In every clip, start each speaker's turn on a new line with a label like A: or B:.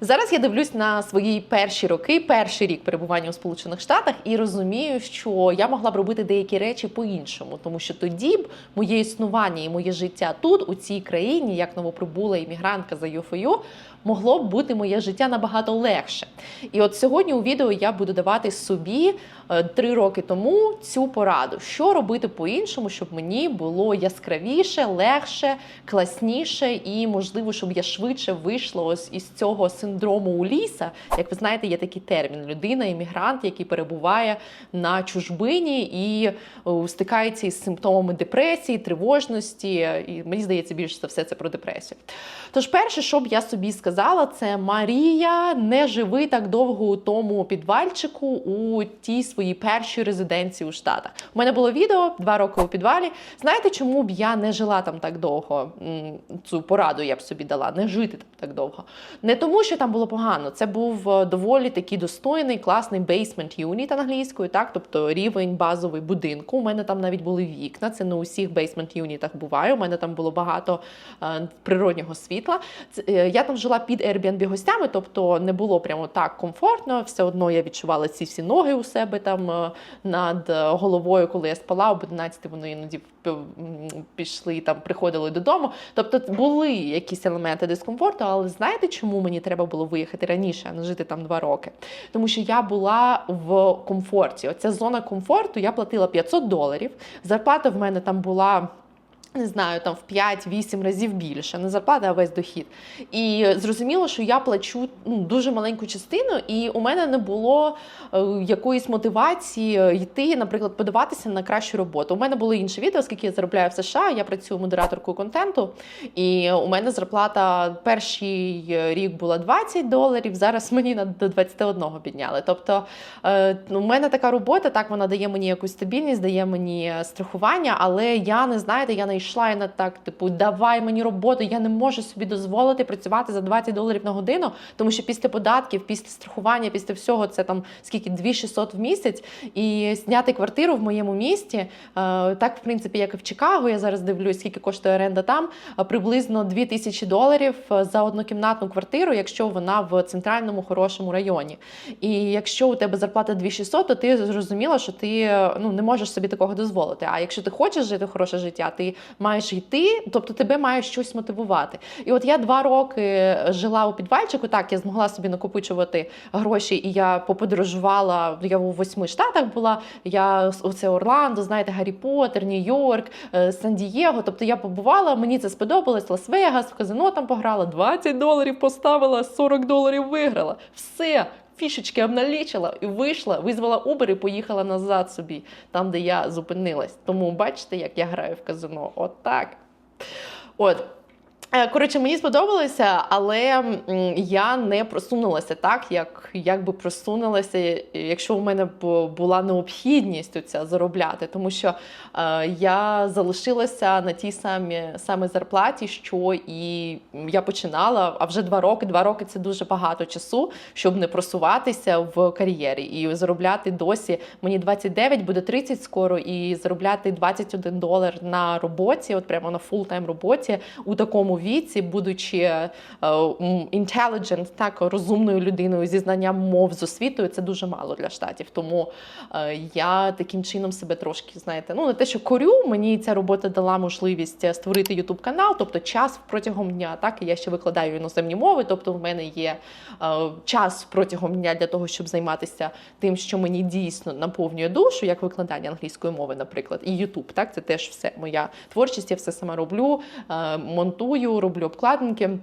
A: Зараз я дивлюсь на свої перші роки, перший рік перебування у Сполучених Штатах, і розумію, що я могла б робити деякі речі по-іншому, тому що тоді б моє існування і моє життя тут, у цій країні, як новоприбула іммігрантка за ЮФОЮ, могло б бути моє життя набагато легше. І от сьогодні у відео я буду давати собі е, три роки тому цю пораду, що робити по-іншому, щоб мені було яскравіше, легше, класніше і можливо, щоб я швидше вийшла ось із цього синдрому Уліса. Як ви знаєте, є такий термін людина, іммігрант, який перебуває на чужбині і е, стикається із симптомами депресії, тривожності. І мені здається, більше за все це про депресію. Тож, перше, що б я собі сказала, це Марія, не живи так довго у тому підвальчику у тій своїй першій резиденції у Штатах. У мене було відео два роки у підвалі. Знаєте, чому б я не жила там так довго? Цю пораду я б собі дала, не жити там так довго. Не тому, що там було погано. Це був е, доволі такий достойний, класний basement unit англійською, так, тобто рівень базовий будинку. У мене там навіть були вікна. Це не у всіх basement юнітах буває. У мене там було багато е, природнього світла. Е, Я там жила під Airbnb гостями, тобто не було прямо так комфортно. Все одно я відчувала ці всі ноги у себе там е, над головою, коли я спала об 11 вони іноді пішли там, приходили додому. Тобто були якісь елементи дискомфорту, але знаєте, чому мені треба було виїхати раніше, а не жити там два роки? Тому що я була в комфорті. Оця зона комфорту, я платила 500 доларів. Зарплата в мене там була. Не знаю, там в 5-8 разів більше, не зарплата, а весь дохід. І зрозуміло, що я плачу ну, дуже маленьку частину, і у мене не було е, якоїсь мотивації йти, наприклад, подаватися на кращу роботу. У мене було інше відео, оскільки я заробляю в США. Я працюю модераторкою контенту, і у мене зарплата перший рік була 20 доларів. Зараз мені до 21 підняли. Тобто е, у мене така робота, так вона дає мені якусь стабільність, дає мені страхування, але я не знаєте, я не не так, типу, давай мені роботу. Я не можу собі дозволити працювати за 20 доларів на годину, тому що після податків, після страхування, після всього це там скільки 2600 в місяць, і зняти квартиру в моєму місті. е, Так, в принципі, як і в Чикаго. Я зараз дивлюсь, скільки коштує оренда там. е, Приблизно 2000 доларів е, за однокімнатну квартиру, якщо вона в центральному хорошому районі. І якщо у тебе зарплата 2600, то ти зрозуміла, що ти ну не можеш собі такого дозволити. А якщо ти хочеш жити хороше життя, ти маєш йти, тобто тебе має щось мотивувати. І от я два роки жила у підвальчику. Так, я змогла собі накопичувати гроші, і я поподорожувала. Я у восьми штатах була. Я оце Орландо, знаєте, Гаррі Поттер, Нью-Йорк, е, Сан-Дієго. Тобто я побувала, мені це сподобалось. Лас-Вегас, в казино там пограла, 20 доларів поставила, 40 доларів виграла. Все. Фішечки обналічила і вийшла, визвала Uber і поїхала назад собі, там, де я зупинилась. Тому бачите, як я граю в казино. От так. От. Е, Коротше, мені сподобалося, але я не просунулася так, як, як би просунулася, якщо у мене була необхідність оця заробляти. Тому що е, я залишилася на тій самій саме зарплаті, що і я починала. А вже два роки. Два роки це дуже багато часу, щоб не просуватися в кар'єрі і заробляти досі. Мені 29, буде 30 скоро, і заробляти 21 долар на роботі, от прямо на фултайм роботі у такому віці, будучи е, intelligent, так розумною людиною зі знанням мов з освітою, це дуже мало для штатів. Тому е, я таким чином себе трошки знаєте, ну не те, що корю, мені ця робота дала можливість е, створити youtube канал, тобто час протягом дня. Так і я ще викладаю іноземні мови, тобто в мене є час протягом дня для того, щоб займатися тим, що мені дійсно наповнює душу, як викладання англійської мови, наприклад, і YouTube, Так, це теж все моя творчість. Я все сама роблю, монтую, роблю обкладинки.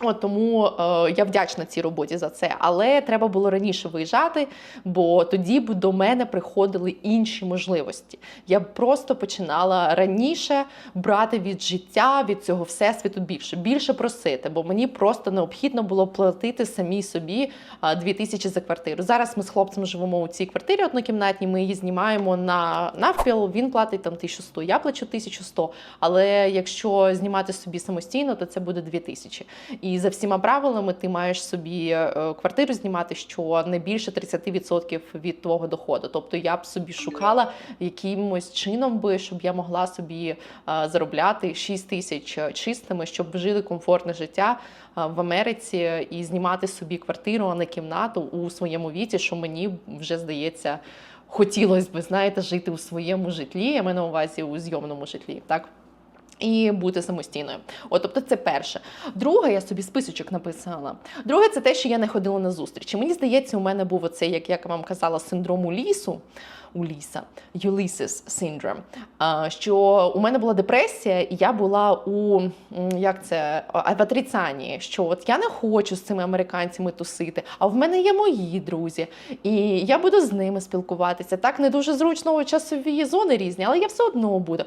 A: От тому е, я вдячна цій роботі за це, але треба було раніше виїжджати, бо тоді б до мене приходили інші можливості. Я б просто починала раніше брати від життя, від цього всесвіту більше, більше просити, бо мені просто необхідно було платити самій собі е, 2000 за квартиру. Зараз ми з хлопцем живемо у цій квартирі однокімнатній. Ми її знімаємо на навпіл. Він платить там 1100, я плачу 1100. Але якщо знімати собі самостійно, то це буде 2000. І за всіма правилами ти маєш собі е, квартиру знімати, що не більше 30% від твого доходу. Тобто я б собі шукала якимось чином би, щоб я могла собі е, заробляти 6 тисяч чистими, щоб жили комфортне життя е, в Америці і знімати собі квартиру, а не кімнату у своєму віці, що мені вже здається. Хотілося б, знаєте, жити у своєму житлі, я маю на увазі у зйомному житлі, так? І бути самостійною. От, тобто, це перше. Друге, я собі списочок написала. Друге, це те, що я не ходила на зустрічі. Мені здається, у мене був оцей, як я вам казала, синдром у лісу. У ліса Ulysses syndrome, що у мене була депресія, і я була у як це в отрицанні, що от я не хочу з цими американцями тусити, а в мене є мої друзі, і я буду з ними спілкуватися. Так не дуже зручно часові зони різні, але я все одно буду.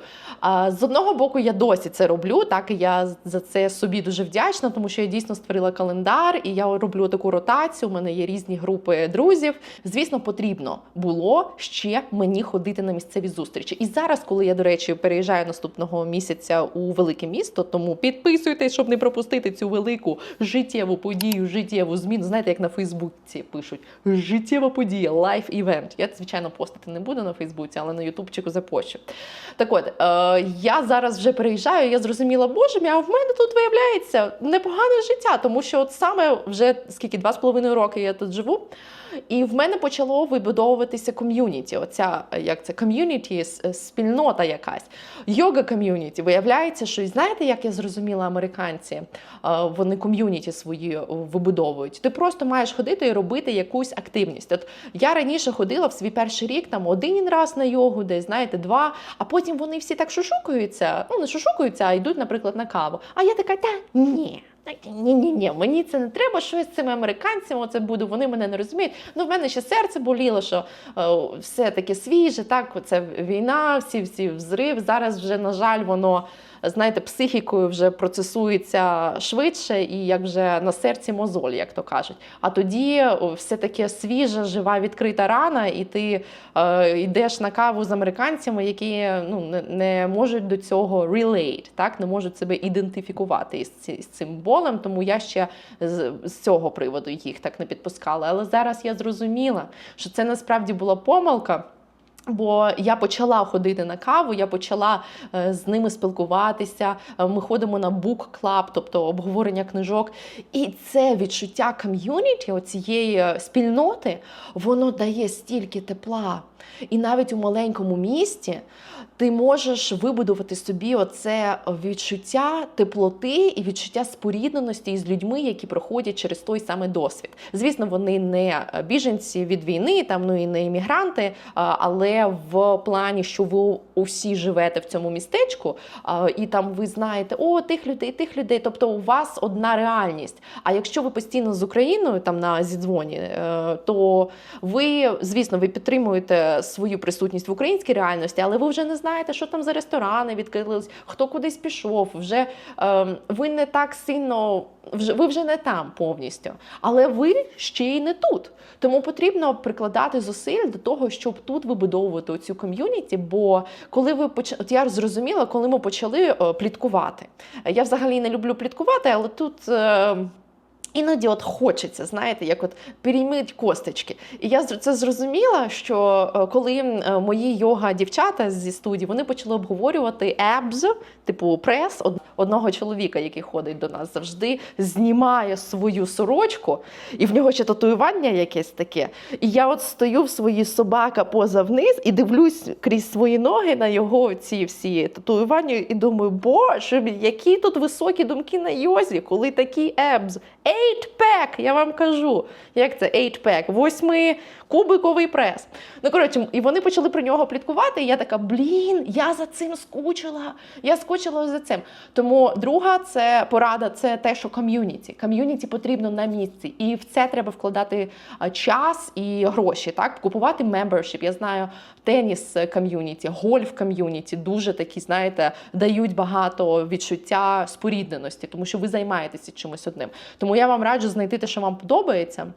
A: З одного боку, я досі це роблю. Так і я за це собі дуже вдячна, тому що я дійсно створила календар, і я роблю таку ротацію. У мене є різні групи друзів. Звісно, потрібно було ще мені ходити на місцеві зустрічі. І зараз, коли я, до речі, переїжджаю наступного місяця у велике місто, тому підписуйтесь, щоб не пропустити цю велику життєву подію, життєву зміну. Знаєте, як на Фейсбуці пишуть життєва подія, лайф івент. Я звичайно постити не буду на Фейсбуці, але на Ютубчику запощу. Так от, е, я зараз вже переїжджаю, я зрозуміла, боже мій, а в мене тут виявляється непогане життя, тому що от саме вже скільки два з половиною роки я тут живу. І в мене почало вибудовуватися ком'юніті. Оця як це ком'юніті, спільнота якась. Йога ком'юніті. Виявляється, що знаєте, як я зрозуміла, американці е, вони ком'юніті свої е, вибудовують. Ти просто маєш ходити і робити якусь активність. От я раніше ходила в свій перший рік там один раз на йогу, десь знаєте, два. А потім вони всі так шушукаються. Ну не шушукаються, а йдуть, наприклад, на каву. А я така, та ні. Ні, ні, ні, мені це не треба. Що я з цими американцями оце буду, вони мене не розуміють. Ну, в мене ще серце боліло, що о, все таке свіже, так, це війна, всі всі взрив. Зараз вже, на жаль, воно, знаєте, психікою вже процесується швидше і як вже на серці мозоль, як то кажуть. А тоді все таке свіжа, жива, відкрита рана, і ти е, йдеш на каву з американцями, які ну, не, можуть до цього relate, так, не можуть себе ідентифікувати із, ці- з цим болем. Тому я ще з, з цього приводу їх так не підпускала. Але зараз я зрозуміла, що це насправді була помилка. Бо я почала ходити на каву, я почала е, з ними спілкуватися. е, Ми ходимо на club, тобто обговорення книжок. І це відчуття ком'юніті, оцієї е, спільноти, воно дає стільки тепла. І навіть у маленькому місті ти можеш вибудувати собі оце відчуття теплоти і відчуття спорідненості із людьми, які проходять через той самий досвід. Звісно, вони не біженці від війни, там ну і не іммігранти, але в плані, що ви усі живете в цьому містечку, і там ви знаєте, о, тих людей, тих людей. Тобто у вас одна реальність. А якщо ви постійно з Україною там на зідзвоні, е, то ви, звісно, ви підтримуєте свою присутність в українській реальності, але ви вже не знаєте, що там за ресторани відкрились, хто кудись пішов. Вже е, ви не так сильно, вже ви вже не там повністю, але ви ще й не тут. Тому потрібно прикладати зусиль до того, щоб тут вибудовувати цю ком'юніті. Бо коли ви поч... от я зрозуміла, коли ми почали е, пліткувати. Я взагалі не люблю пліткувати, але тут. Е, Іноді от хочеться, знаєте, як от переймить косточки. І я це зрозуміла, що е, коли е, мої йога-дівчата зі студії вони почали обговорювати ебз, типу прес одного чоловіка, який ходить до нас завжди, знімає свою сорочку, і в нього ще татуювання якесь таке. І я от стою в своїй собака поза вниз і дивлюсь крізь свої ноги на його ці всі татуювання, і думаю, боже, які тут високі думки на йозі, коли такі ебз. 8-пек, я вам кажу, як це 8-пек, восьми кубиковий прес. Ну коротше, і вони почали про нього пліткувати. і Я така, блін, я за цим скучила. Я скучила за цим. Тому друга це порада, це те, що ком'юніті. Ком'юніті потрібно на місці, і в це треба вкладати час і гроші. Так, купувати мембершіп. Я знаю теніс ком'юніті, гольф ком'юніті. Дуже такі, знаєте, дають багато відчуття спорідненості, тому що ви займаєтеся чимось одним. Тому я вам раджу знайти те, що вам подобається.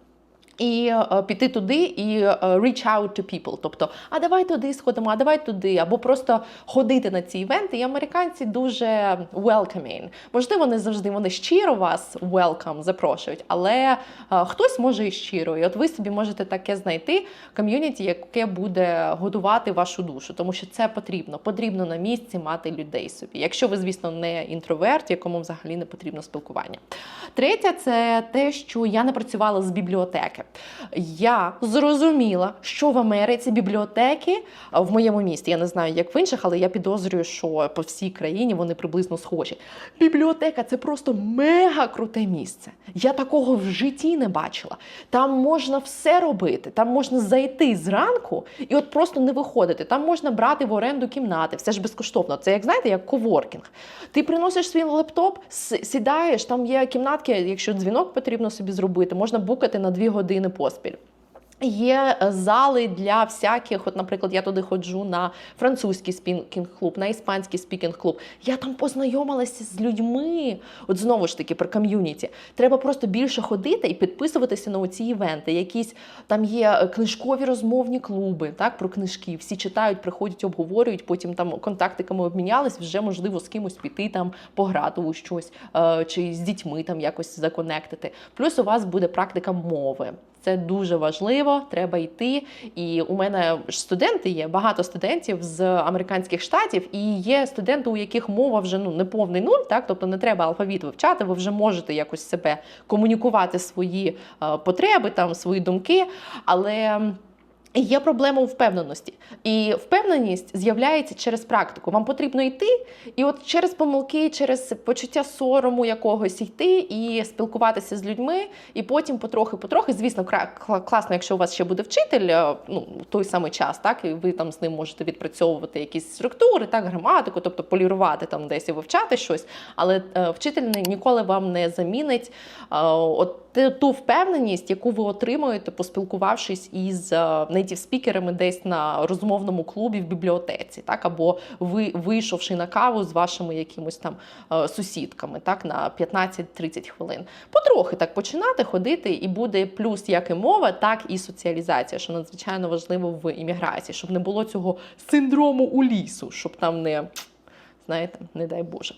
A: І е, піти туди і е, reach out to people. Тобто, а давай туди сходимо, а давай туди, або просто ходити на ці івенти. І американці дуже welcoming. Можливо, не завжди вони щиро вас welcome запрошують, але е, хтось може і щиро. І от ви собі можете таке знайти ком'юніті, яке буде годувати вашу душу, тому що це потрібно. Потрібно на місці мати людей собі. Якщо ви, звісно, не інтроверт, якому взагалі не потрібно спілкування. Третє, це те, що я не працювала з бібліотеки. Я зрозуміла, що в Америці бібліотеки в моєму місті, я не знаю, як в інших, але я підозрюю, що по всій країні вони приблизно схожі. Бібліотека це просто мега круте місце. Я такого в житті не бачила. Там можна все робити. Там можна зайти зранку і от просто не виходити. Там можна брати в оренду кімнати, все ж безкоштовно. Це як знаєте, як коворкінг. Ти приносиш свій лептоп, сідаєш, там є кімнатки, якщо дзвінок потрібно собі зробити, можна букати на дві години поспіль. Є е, зали для всяких, от, наприклад, я туди ходжу на французький спікінг-клуб, на іспанський спікінг-клуб. Я там познайомилася з людьми. От знову ж таки про ком'юніті. Треба просто більше ходити і підписуватися на оці івенти. Якісь там є е, книжкові розмовні клуби, так про книжки. Всі читають, приходять, обговорюють. Потім там контактиками обмінялись. Вже можливо з кимось піти там пограти у щось е, чи з дітьми там якось законектити. Плюс у вас буде практика мови. Це дуже важливо, треба йти. І у мене ж студенти є, багато студентів з американських штатів, і є студенти, у яких мова вже ну не повний нуль, так тобто не треба алфавіт вивчати, ви вже можете якось себе комунікувати свої е, потреби, там свої думки, але. Є проблема у впевненості, і впевненість з'являється через практику. Вам потрібно йти, і от через помилки, через почуття сорому якогось йти і спілкуватися з людьми, і потім потрохи-потрохи. Звісно, класно, якщо у вас ще буде вчитель, е, ну той самий час, так і ви там з ним можете відпрацьовувати якісь структури, так граматику, тобто полірувати там десь і вивчати щось. Але е, вчитель ні- ніколи вам не замінить е, от ту впевненість, яку ви отримуєте, поспілкувавшись із нейтів спікерами десь на розмовному клубі в бібліотеці, так або ви вийшовши на каву з вашими якимось там е, сусідками, так на 15-30 хвилин. Потрохи так починати ходити, і буде плюс як і мова, так і соціалізація, що надзвичайно важливо в імміграції, щоб не було цього синдрому у лісу, щоб там не. Знаєте, не дай Боже.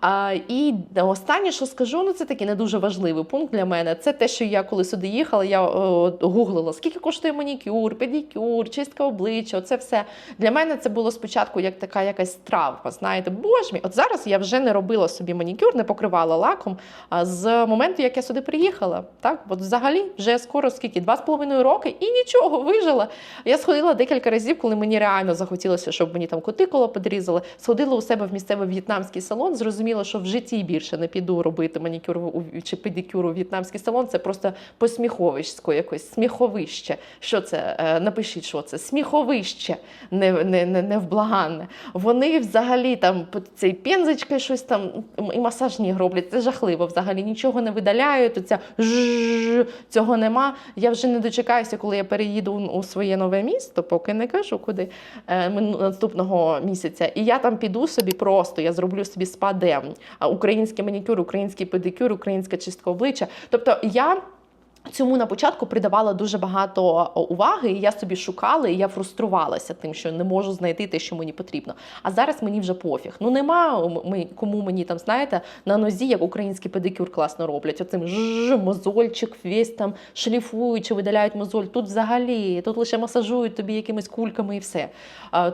A: А, і останнє, що скажу, ну це такий не дуже важливий пункт для мене. Це те, що я коли сюди їхала, я о, гуглила, скільки коштує манікюр, педикюр, чистка обличчя. Оце все для мене це було спочатку як така якась травма. Знаєте, боже мій, от зараз я вже не робила собі манікюр, не покривала лаком. З моменту, як я сюди приїхала, так от взагалі вже скоро скільки два з половиною роки і нічого вижила. Я сходила декілька разів, коли мені реально захотілося, щоб мені там кутикуло подрізали. Сходила у себе в місцевий в'єтнамський салон. Зрозуміла, що в житті більше не піду робити манікюр чи педикюр у в'єтнамський салон. Це просто посміховисько якось сміховище. Що це? Е, Напишіть, що це сміховище не, не, не, невблаганне. Вони взагалі там цей пензочки щось там і масажні роблять. Це жахливо. Взагалі нічого не видаляють. Оця жжж, цього нема. Я вже не дочекаюся, коли я переїду у своє нове місто, поки не кажу куди е, наступного місяця. І я там піду собі просто, я зроблю собі спа-дем. Український манікюр, український педикюр, українська чистка обличчя. Тобто я. Цьому на початку придавала дуже багато уваги, і я собі шукала, і я фруструвалася тим, що не можу знайти те, що мені потрібно. А зараз мені вже пофіг. Ну нема ми- кому мені там, знаєте, на нозі, як український педикюр класно роблять. Оцим ж мозольчик, весь там шліфують чи видаляють мозоль. Тут взагалі тут лише масажують тобі якимись кульками і все.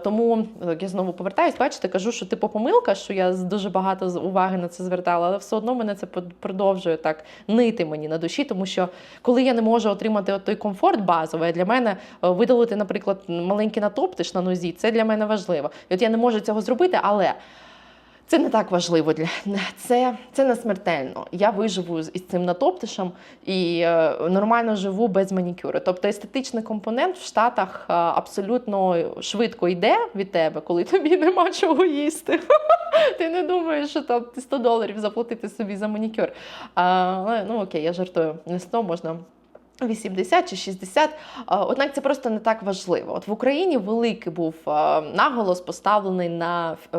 A: Тому я знову повертаюсь, бачите, кажу, що типу помилка, що я дуже багато уваги на це звертала, але все одно мене це продовжує так нити мені на душі, тому що коли я не можу отримати от той комфорт базовий, для мене е, видалити, наприклад, маленький натоптиш на нозі, це для мене важливо. І от я не можу цього зробити, але. Це не так важливо для це, це не смертельно. Я виживу із цим натоптишем і е, нормально живу без манікюру. Тобто естетичний компонент в Штатах е, абсолютно швидко йде від тебе, коли тобі нема чого їсти. Ти не думаєш, що там 100 доларів заплатити собі за манікюр. Але, ну окей, я жартую. Не 100 можна 80 чи 60, однак це просто не так важливо. От в Україні великий був наголос поставлений на е,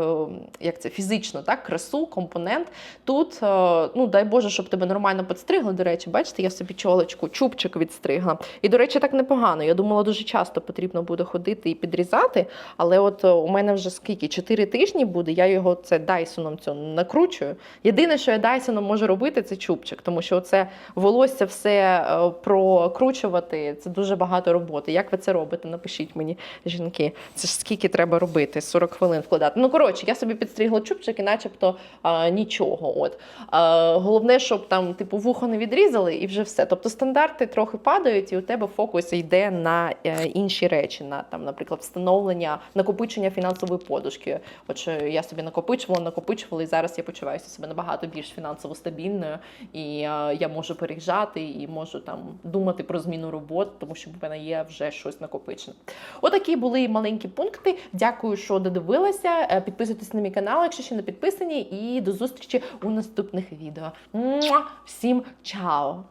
A: як це фізичну так красу, компонент. Тут е, ну дай Боже, щоб тебе нормально підстригли. До речі, бачите, я собі чолочку, чубчик відстригла. І до речі, так непогано. Я думала, дуже часто потрібно буде ходити і підрізати. Але от е, у мене вже скільки 4 тижні буде. Я його це дайсоном цю накручую. Єдине, що я дайсоном можу робити, це чубчик, тому що це волосся все е, прокручувати. Це дуже багато роботи. Як ви це робите? Напишіть мені, жінки. Це ж скільки треба робити? 40 хвилин вкладати. Ну коротше, я собі підстригла чубчик і начебто а, нічого. От а, головне, щоб там типу вухо не відрізали, і вже все. Тобто стандарти трохи падають, і у тебе фокус йде на е, інші речі, на там, наприклад, встановлення, накопичення фінансової подушки. От я собі накопичувала, накопичувала, і зараз я почуваюся себе набагато більш фінансово стабільною, і е, я можу переїжджати і можу там думати про зміну роботи, тому що в мене є вже щось накопичене. Отакі були маленькі пункти. Дякую, що додивилися. Е, Підписуйтесь на мій канал, якщо ще не підписані, і до зустрічі у наступних відео. Всім чао!